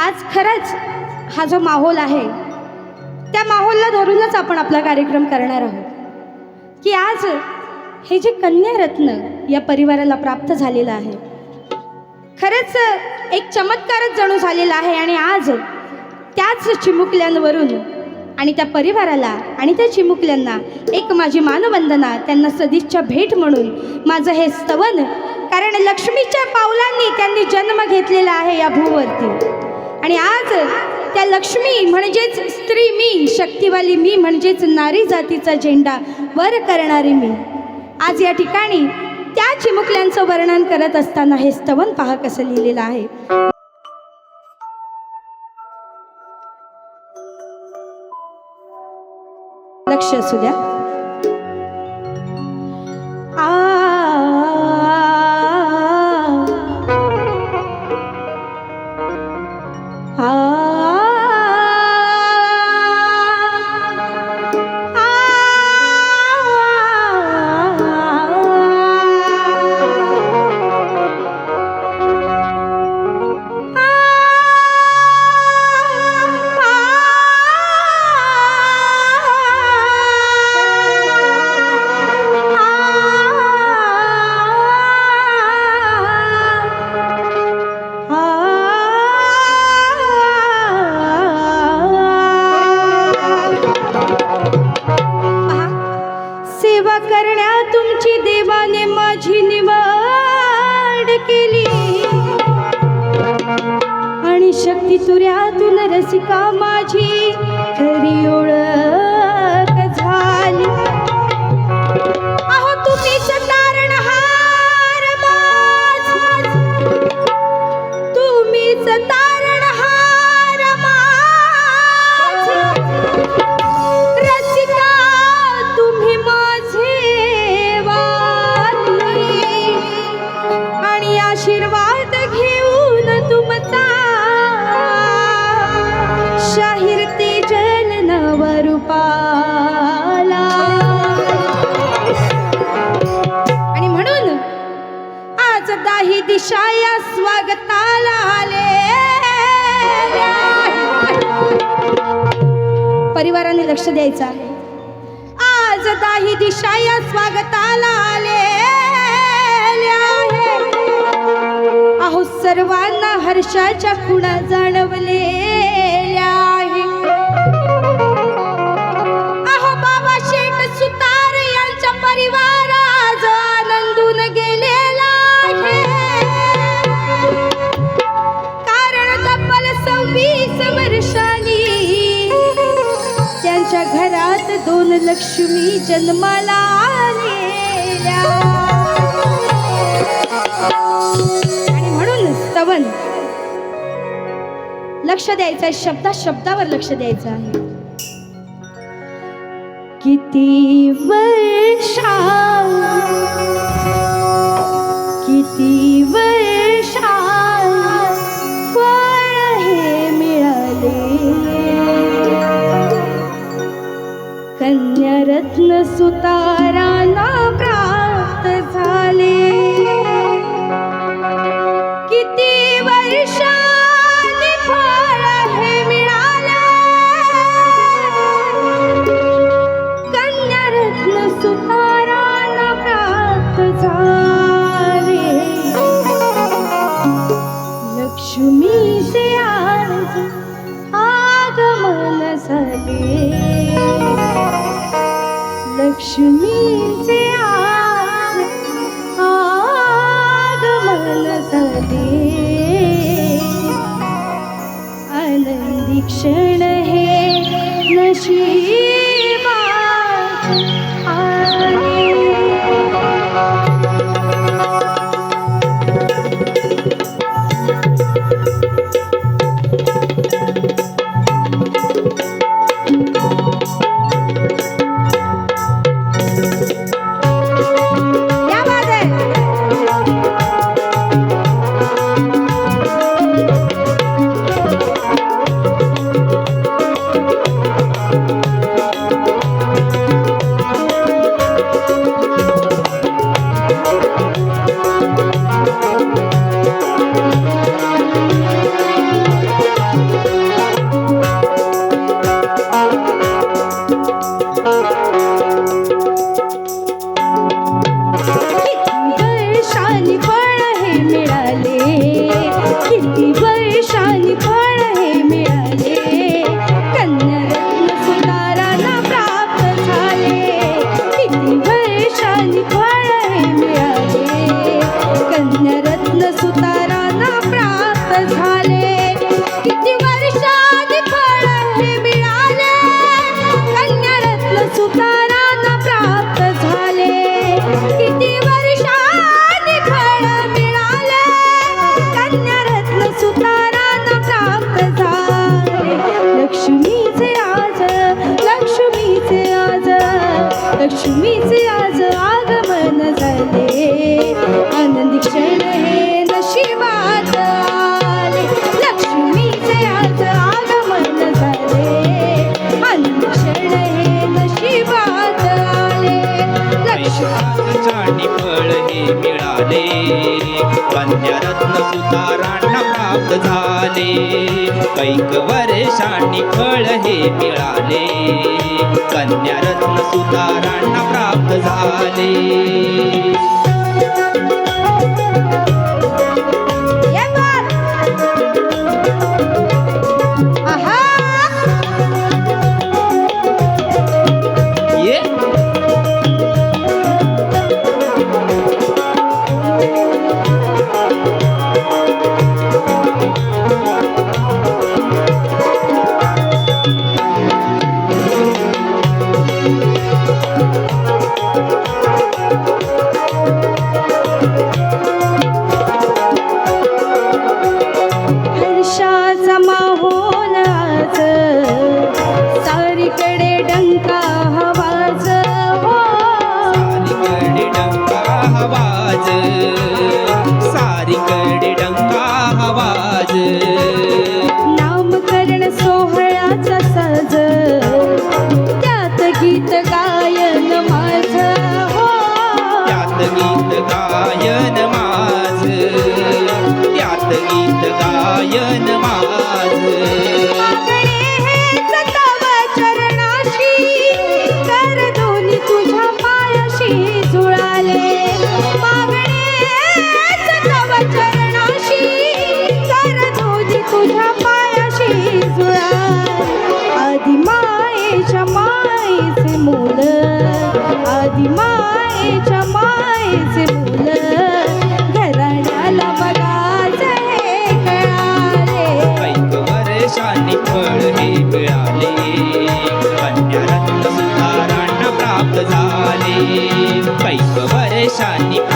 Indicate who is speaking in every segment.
Speaker 1: आज खरंच हा जो माहोल आहे त्या माहोलला धरूनच आपण आपला कार्यक्रम करणार आहोत. की आज हे जे कन्यारत्न या परिवाराला प्राप्त झालेलं आहे खरंच एक चमत्कारच जणू झालेला आहे आणि आज त्याच चिमुकल्यांवरून आणि त्या परिवाराला आणि त्या चिमुकल्यांना एक माझी मानवंदना त्यांना सदिच्छा भेट म्हणून माझं हे स्तवन कारण लक्ष्मीच्या पावलांनी त्यांनी जन्म घेतलेला आहे या भूवरती. आणि आज त्या लक्ष्मी म्हणजेच स्त्री मी शक्तिवाली मी म्हणजेच नारी जातीचा झेंडा वर करणारी मी. आज या ठिकाणी त्या चिमुकल्यांचं वर्णन करत असताना हे स्तवन पहा कसं लिहिलेलं आहे. लक्ष असू द्या. तुझी निवाड निवड केली. आणि शक्ती तुऱ्यातून रसिका माझी खरी ओळख परिवाराने लक्ष द्यायचं आहे. आज दाही दिशा या स्वागताला आले अहो सर्वांना हर्षाच्या खुणा जाणवले. लक्ष्मी जन्माला आलेल्या. आणि म्हणून स्तवन. लक्ष द्यायचं आहे शब्दा शब्दावर लक्ष द्यायचं आहे. किती वर्षा सुतारांना प्राप्त झाले. किती वर्ष लक्ष्मीचे thank you लक्ष्मीचे आज आगमन झाले. आनंदी क्षण हे नशिबात आले.
Speaker 2: लक्ष्मीचे आज आगमन झाले.
Speaker 1: आनंदी क्षण हे नशिबात
Speaker 2: आले. लक्ष्मी फळ हे मिळाले. सुतारांना प्राप्त झाले. कैक वर्षांनी फळ हे मिळाले. कन्यारत्न सुतारांना प्राप्त झाले.
Speaker 1: गायन माझ वर्षांनी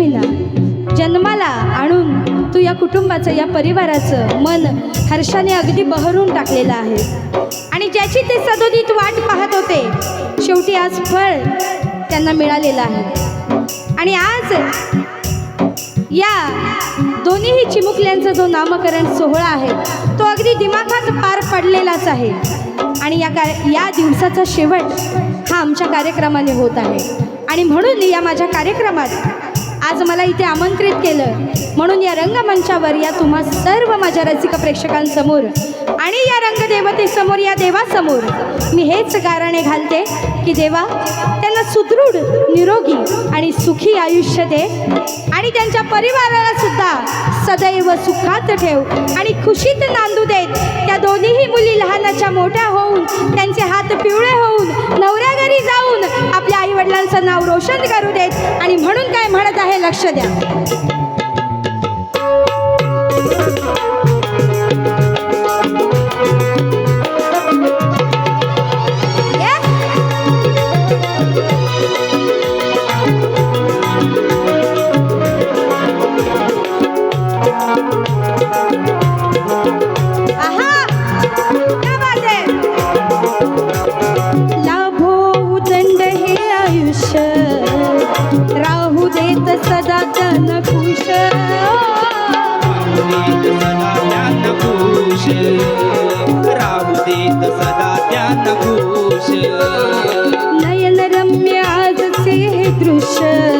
Speaker 1: जन्मीला जन्माला आणून तू या कुटुंबाचं या परिवाराचं मन हर्षाने अगदी बहरून टाकलेलं आहे. आणि ज्याची ते सदोदित वाट पाहत होते शेवटी आज फळ त्यांना मिळालेलं आहे. आणि आज या दोन्हीही चिमुकल्यांचा जो नामकरण सोहळा आहे तो अगदी दिमाखात पार पडलेलाच आहे. आणि या का या दिवसाचा शेवट हा आमच्या कार्यक्रमाने होत आहे. आणि म्हणून या माझ्या कार्यक्रमात आज मला इथे आमंत्रित केलं. म्हणून या रंगमंचावर या तुम्हा सर्व माझ्या रसिक प्रेक्षकांसमोर आणि या रंगदेवतेसमोर या देवासमोर मी हेच गाराणे घालते की देवा त्यांना सुदृढ निरोगी आणि सुखी आयुष्य दे आणि त्यांच्या परिवाराला सुद्धा सदैव सुखात ठेव आणि खुशीत नांदू देत त्या दोन्हीही मुली लहानाच्या मोठ्या होऊन त्यांचे हात पिवळे होऊन आईवडिलांचं नाव रोशन करू देत आणि म्हणून काय म्हणत आहे लक्ष द्या. खुश नयन रम्य आजचे हे दृश्य.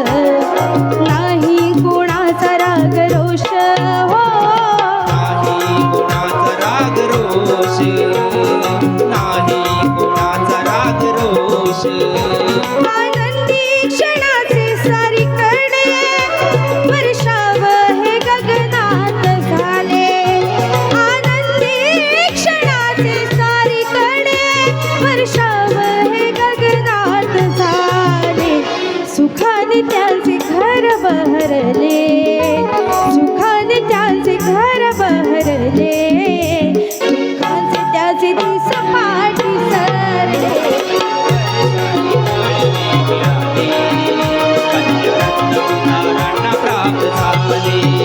Speaker 2: नारायण प्राप्त
Speaker 1: झाले.